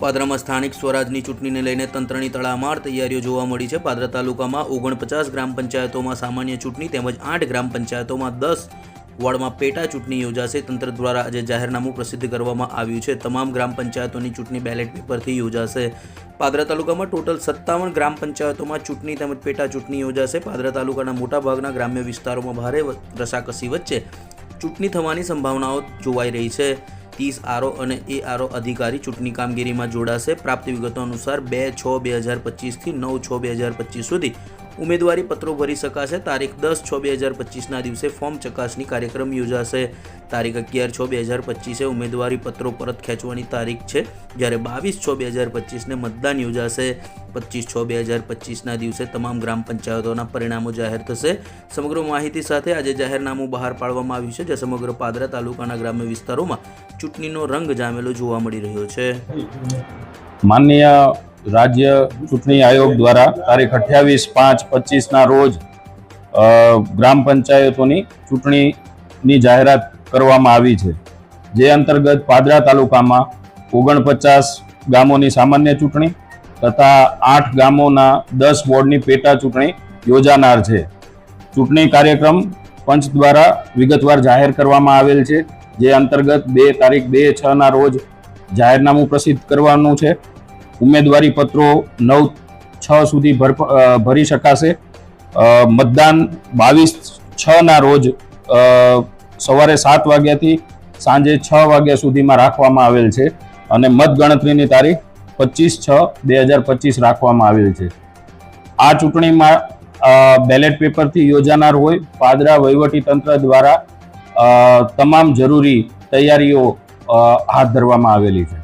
પાદરામાં સ્થાનિક સ્વરાજની ચૂંટણીને લઈને તંત્રની તડામાર તૈયારીઓ જોવા મળી છે. પાદરા તાલુકામાં ઓગણપચાસ ગ્રામ પંચાયતોમાં સામાન્ય ચૂંટણી તેમજ આઠ ગ્રામ પંચાયતોમાં દસ વોર્ડમાં પેટા ચૂંટણી યોજાશે. તંત્ર દ્વારા આજે જાહેરનામું પ્રસિદ્ધ કરવામાં આવ્યું છે. તમામ ગ્રામ પંચાયતોની ચૂંટણી બેલેટ પેપરથી યોજાશે. પાદરા તાલુકામાં ટોટલ સત્તાવન ગ્રામ પંચાયતોમાં ચૂંટણી તેમજ પેટા ચૂંટણી યોજાશે. પાદરા તાલુકાના મોટાભાગના ગ્રામ્ય વિસ્તારોમાં ભારે રસાકસી વચ્ચે ચૂંટણી થવાની સંભાવનાઓ જોવાઈ રહી છે. ત્રીસ આરઓ અને એ આરઓ અધિકારી ચૂંટણી કામગીરીમાં જોડાશે. પ્રાપ્ત વિગતો અનુસાર બે છ બે હજાર પચીસથી નવ છ બે હજાર પચીસ સુધી ઉમેદવારી પત્રો ભરી શકાશે. તારીખ દસ છ બે હજાર પચીસના દિવસે ફોર્મ ચકાસણી કાર્યક્રમ યોજાશે. તારીખ અગિયાર છ બે હજાર પચીસે ઉમેદવારી પત્રો પરત ખેંચવાની તારીખ છે. જ્યારે બાવીસ છ બે હજાર પચીસને મતદાન યોજાશે. પચીસ છ બે હજાર પચીસના દિવસે તમામ ગ્રામ પંચાયતોના પરિણામો જાહેર થશે. સમગ્ર માહિતી સાથે આજે જાહેરનામું બહાર પાડવામાં આવ્યું છે જે સમગ્ર પાદરા તાલુકાના ગ્રામ્ય વિસ્તારોમાં ચૂંટણીનો રંગ જામેલો જોવા મળી રહ્યો છે. માનનીય રાજ્ય ચૂંટણી આયોગ દ્વારા તારીખ અઠ્યાવીસ પાંચ પચીસના રોજ ગ્રામ પંચાયતોની ચૂંટણીની જાહેરાત કરવામાં આવી છે. જે અંતર્ગત પાદરા તાલુકામાં ઓગણપચાસ ગામોની સામાન્ય ચૂંટણી તથા આઠ ગામોના દસ વોર્ડની પેટા ચૂંટણી યોજાનાર છે. ચૂંટણી કાર્યક્રમ પંચ દ્વારા વિગતવાર જાહેર કરવામાં આવેલ છે. જે અંતર્ગત બે તારીખ બે છના રોજ જાહેરનામું પ્રસિદ્ધ કરવાનું છે. ઉમેદવારી પત્રો નવ છ સુધી ભર શકાશે. મતદાન બાવીસ છ ના રોજ સવારે સાત વાગ્યાથી સાંજે છ વાગ્યા સુધીમાં રાખવામાં આવેલ છે અને મતગણતરીની તારીખ પચીસ છ બે હજાર પચીસ રાખવામાં આવેલ છે. આ ચૂંટણીમાં બેલેટ પેપરથી યોજાનાર હોય પાદરા વહીવટી તંત્ર દ્વારા તમામ જરૂરી તૈયારીઓ હાથ ધરવામાં આવેલી છે.